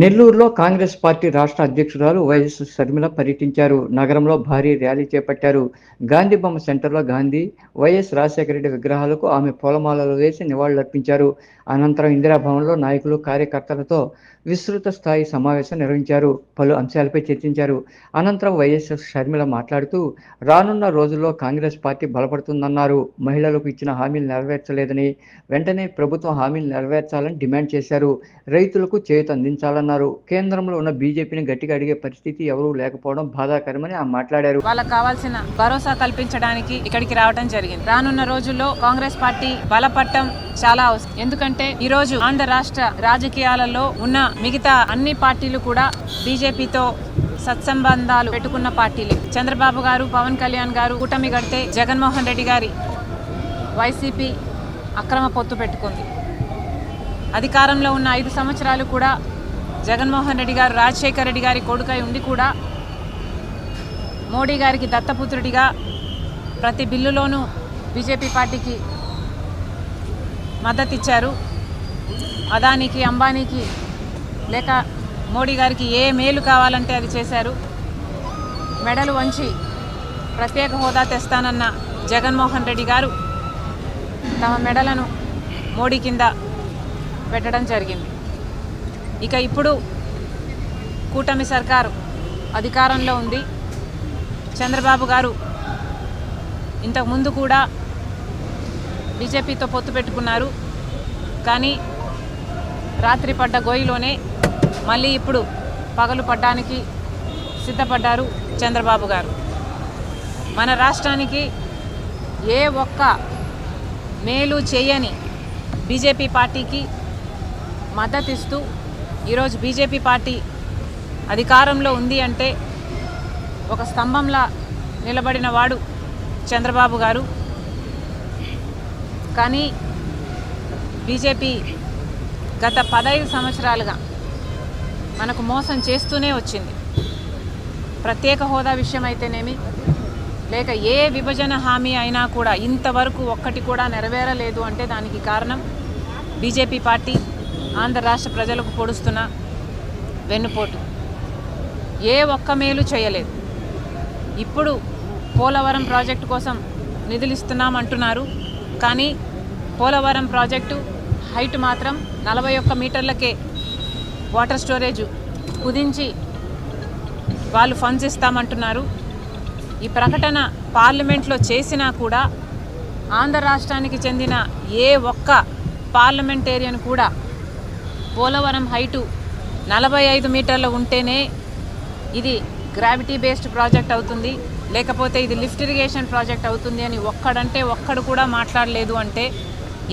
నెల్లూరులో కాంగ్రెస్ పార్టీ రాష్ట్ర అధ్యక్షురాలు వైఎస్ షర్మిల పర్యటించారు. నగరంలో భారీ ర్యాలీ చేపట్టారు. గాంధీ బొమ్మ సెంటర్లో గాంధీ వైఎస్ రాజశేఖర రెడ్డి విగ్రహాలకు ఆమె పూలమాలలు వేసి నివాళులర్పించారు. అనంతరం ఇందిరాభవన్లో నాయకులు కార్యకర్తలతో విస్తృత స్థాయి సమావేశం నిర్వహించారు. పలు అంశాలపై చర్చించారు. అనంతరం వైఎస్ షర్మిల మాట్లాడుతూ రానున్న రోజుల్లో కాంగ్రెస్ పార్టీ బలపడుతుందన్నారు. మహిళలకు ఇచ్చిన హామీలు నెరవేర్చలేదని వెంటనే ప్రభుత్వం హామీలు నెరవేర్చాలని డిమాండ్ చేశారు. రైతులకు చేయూత అన్నారు. కేంద్రంలో ఉన్న బీజేపీని గట్టిగా అడిగే పరిస్థితి ఎవరూ లేకపోవడం బాధాకరమని ఆమె మాట్లాడారు. వాళ్ళకి కావాల్సిన భరోసా కల్పించడానికి ఇక్కడికి రావడం జరిగింది. రానున్న రోజుల్లో కాంగ్రెస్ పార్టీ బలపట్టం చాలా అవసరం. ఎందుకంటే ఈ రోజు ఆంధ్ర రాష్ట్ర రాజకీయాలలో ఉన్న మిగతా అన్ని పార్టీలు కూడా బీజేపీతో సత్సంబంధాలు పెట్టుకున్న పార్టీలే. చంద్రబాబు గారు పవన్ కళ్యాణ్ గారు కూటమి కడితే జగన్మోహన్ రెడ్డి గారి వైసీపీ అక్రమ పొత్తు పెట్టుకుంది. అధికారంలో ఉన్న ఐదు సంవత్సరాలు కూడా జగన్మోహన్ రెడ్డి గారు రాజశేఖర రెడ్డి గారి కొడుకై ఉండి కూడా మోడీ గారికి దత్తపుత్రుడిగా ప్రతి బిల్లులోనూ బీజేపీ పార్టీకి మద్దతు ఇచ్చారు అదానికి అంబానీకి లేక మోడీ గారికి ఏ మేలు కావాలంటే అది చేశారు. మెడలు వంచి ప్రత్యేక హోదా తెస్తానన్న జగన్మోహన్ రెడ్డి గారు తమ మెడలను మోడీ కింద పెట్టడం జరిగింది. ఇక ఇప్పుడు కూటమి సర్కారు అధికారంలో ఉంది. చంద్రబాబు గారు ఇంతకుముందు కూడా బీజేపీతో పొత్తు పెట్టుకున్నారు. కానీ రాత్రి పడ్డ గోయిలోనే మళ్ళీ ఇప్పుడు పగలు పడ్డానికి సిద్ధపడ్డారు చంద్రబాబు గారు. మన రాష్ట్రానికి ఏ ఒక్క మేలు చేయని బీజేపీ పార్టీకి మద్దతిస్తూ ఈరోజు బీజేపీ పార్టీ అధికారంలో ఉంది అంటే ఒక స్తంభంలా నిలబడిన వాడు చంద్రబాబు గారు. కానీ బీజేపీ గత పదహైదు సంవత్సరాలుగా మనకు మోసం చేస్తూనే వచ్చింది. ప్రత్యేక హోదా విషయం అయితేనేమి లేక ఏ విభజన హామీ అయినా కూడా ఇంతవరకు ఒక్కటి కూడా నెరవేరలేదు అంటే దానికి కారణం బీజేపీ పార్టీ. ఆంధ్ర రాష్ట్ర ప్రజలకు పొడుస్తున్న వెన్నుపోటు. ఏ ఒక్క మేలు చేయలేదు. ఇప్పుడు పోలవరం ప్రాజెక్టు కోసం నిధులు ఇస్తున్నామంటున్నారు కానీ పోలవరం ప్రాజెక్టు హైట్ మాత్రం నలభై ఒక్క మీటర్లకే వాటర్ స్టోరేజ్ కుదించి వాళ్ళు ఫండ్స్ ఇస్తామంటున్నారు. ఈ ప్రకటన పార్లమెంట్లో చేసినా కూడా ఆంధ్ర రాష్ట్రానికి చెందిన ఏ ఒక్క పార్లమెంటేరియన్ కూడా పోలవరం హైటు నలభై ఐదు మీటర్లు ఉంటేనే ఇది గ్రావిటీ బేస్డ్ ప్రాజెక్ట్ అవుతుంది. లేకపోతే ఇది లిఫ్ట్ ఇరిగేషన్ ప్రాజెక్ట్ అవుతుంది అని ఒక్కడంటే ఒక్కడు కూడా మాట్లాడలేదు అంటే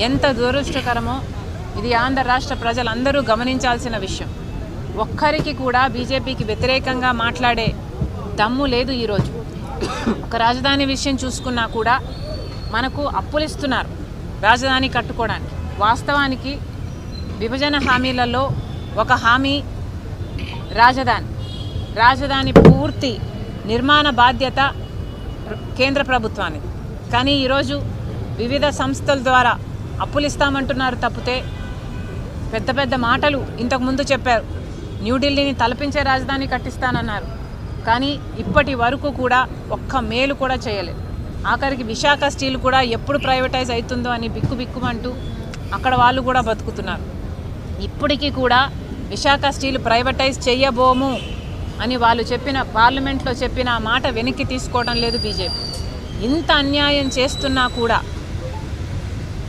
ఎంత దురదృష్టకరమో ఇది ఆంధ్ర రాష్ట్ర ప్రజలందరూ గమనించాల్సిన విషయం. ఒక్కరికి కూడా బీజేపీకి వ్యతిరేకంగా మాట్లాడే దమ్ము లేదు ఈరోజు ఒక రాజధాని విషయం చూసుకున్నా కూడా మనకు అప్పులు ఇస్తున్నారు రాజధాని కట్టుకోవడానికి. వాస్తవానికి విభజన హామీలలో ఒక హామీ రాజధాని. రాజధాని పూర్తి నిర్మాణ బాధ్యత కేంద్ర ప్రభుత్వానికి కానీ ఈరోజు వివిధ సంస్థల ద్వారా అప్పులు ఇస్తామంటున్నారు తప్పితే పెద్ద పెద్ద మాటలు ఇంతకుముందు చెప్పారు. న్యూఢిల్లీని తలపించే రాజధాని కట్టిస్తానన్నారు. కానీ ఇప్పటి వరకు కూడా ఒక్క మేలు కూడా చేయలేదు. ఆఖరికి విశాఖ స్టీల్ కూడా ఎప్పుడు ప్రైవేటైజ్ అవుతుందో అని బిక్కు బిక్కుమంటూ అక్కడ వాళ్ళు కూడా బతుకుతున్నారు. ఇప్పటికీ కూడా విశాఖ స్టీల్ ప్రైవేటైజ్ చెయ్యబోము అని వాళ్ళు చెప్పిన పార్లమెంట్లో చెప్పిన ఆ మాట వెనక్కి తీసుకోవడం లేదు బీజేపీ. ఇంత అన్యాయం చేస్తున్నా కూడా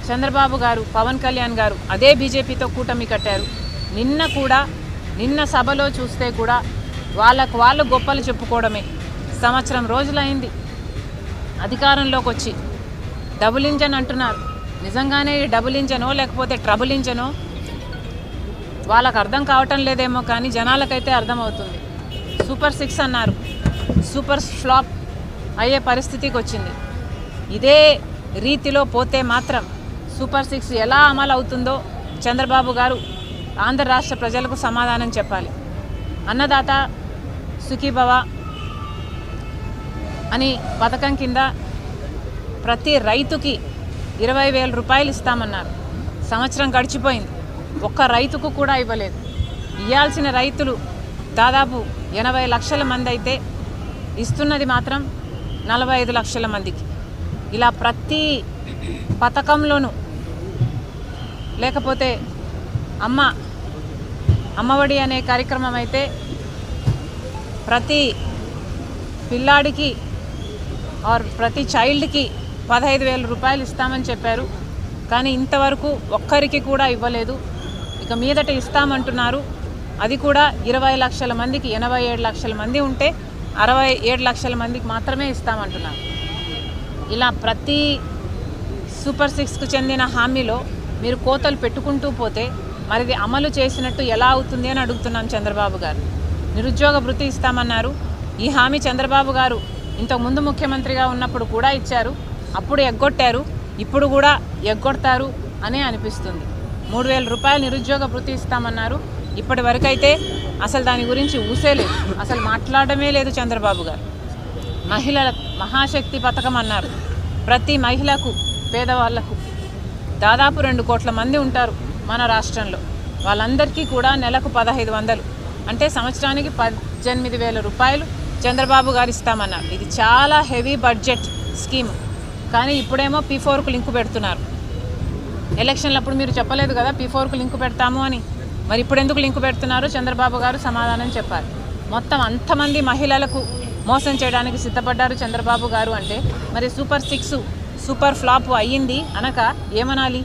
చంద్రబాబు గారు పవన్ కళ్యాణ్ గారు అదే బీజేపీతో కూటమి కట్టారు. నిన్న కూడా నిన్న సభలో చూస్తే కూడా వాళ్ళకు వాళ్ళు గొప్పలు చెప్పుకోవడమే. సంవత్సరం రోజులైంది. అధికారంలోకి వచ్చి డబుల్ ఇంజన్ అంటున్నారు. నిజంగానే డబుల్ ఇంజనో లేకపోతే ట్రబుల్ ఇంజనో? వాళ్ళకు అర్థం కావటం లేదేమో కానీ జనాలకైతే అర్థమవుతుంది. సూపర్ సిక్స్ అన్నారు. సూపర్ ఫ్లాప్ అయ్యే పరిస్థితికి వచ్చింది. ఇదే రీతిలో పోతే మాత్రం సూపర్ సిక్స్ ఎలా అమలు అవుతుందో చంద్రబాబు గారు ఆంధ్ర రాష్ట్ర ప్రజలకు సమాధానం చెప్పాలి. అన్నదాత సుఖీభవ అని పథకం కింద ప్రతి రైతుకి ఇరవై వేల రూపాయలు ఇస్తామన్నారు. సంవత్సరం గడిచిపోయింది. ఒక్క రైతుకు కూడా ఇవ్వలేదు. ఇవ్వాల్సిన రైతులు దాదాపు ఎనభై లక్షల మంది అయితే ఇస్తున్నది మాత్రం నలభై ఐదు లక్షల మందికి. ఇలా ప్రతి పథకంలోనూ లేకపోతే అమ్మ అమ్మఒడి అనే కార్యక్రమం అయితే ప్రతి పిల్లాడికి ఆర్ ప్రతి చైల్డ్కి పదహైదు వేల రూపాయలు ఇస్తామని చెప్పారు. కానీ ఇంతవరకు ఒక్కరికి కూడా ఇవ్వలేదు. ఇక మీదట ఇస్తామంటున్నారు. అది కూడా ఇరవై లక్షల మందికి ఎనభై ఏడు లక్షల మంది ఉంటే అరవై ఏడు లక్షల మందికి మాత్రమే ఇస్తామంటున్నారు. ఇలా ప్రతి సూపర్ సిక్స్కు చెందిన హామీలో మీరు కోతలు పెట్టుకుంటూ పోతే మరిది అమలు చేసినట్టు ఎలా అవుతుంది అని అడుగుతున్నాం చంద్రబాబు గారు. నిరుద్యోగ భృతి ఇస్తామన్నారు. ఈ హామీ చంద్రబాబు గారు ఇంతకుముందు ముఖ్యమంత్రిగా ఉన్నప్పుడు కూడా ఇచ్చారు. అప్పుడు ఎగ్గొట్టారు. ఇప్పుడు కూడా ఎగ్గొడతారు అనే అనిపిస్తుంది. మూడు వేల రూపాయలు నిరుద్యోగ భృతి ఇస్తామన్నారు. ఇప్పటి వరకైతే అసలు దాని గురించి ఊసేలేదు అసలు మాట్లాడమే లేదు చంద్రబాబు గారు. మహిళల మహాశక్తి పథకం అన్నారు. ప్రతి మహిళకు పేదవాళ్ళకు దాదాపు రెండు కోట్ల మంది ఉంటారు మన రాష్ట్రంలో. వాళ్ళందరికీ కూడా నెలకు పదహైదు వందలు. అంటే సంవత్సరానికి పద్దెనిమిది వేల రూపాయలు చంద్రబాబు గారు ఇస్తామన్నారు. ఇది చాలా హెవీ బడ్జెట్ స్కీమ్. కానీ ఇప్పుడేమో పీ ఫోర్కు లింకు పెడుతున్నారు. ఎలక్షన్లప్పుడు మీరు చెప్పలేదు కదా పీ ఫోర్కు లింకు పెడతాము అని. మరి ఇప్పుడు ఎందుకు లింకు పెడుతున్నారు చంద్రబాబు గారు సమాధానం చెప్పారు మొత్తం అంతమంది మహిళలకు మోసం చేయడానికి సిద్ధపడ్డారు చంద్రబాబు గారు అంటే మరి సూపర్ సిక్స్ సూపర్ ఫ్లాప్ అయ్యింది అనక ఏమనాలి?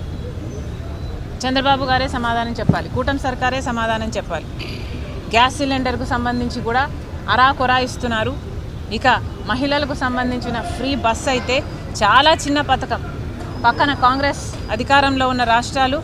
చంద్రబాబు గారే సమాధానం చెప్పాలి. కూటమి సర్కారే సమాధానం చెప్పాలి. గ్యాస్ సిలిండర్కు సంబంధించి కూడా అరా కొరా ఇస్తున్నారు. ఇక మహిళలకు సంబంధించిన ఫ్రీ బస్ అయితే చాలా చిన్న పథకం. పక్కన కాంగ్రెస్ అధికారంలో ఉన్న రాష్ట్రాలు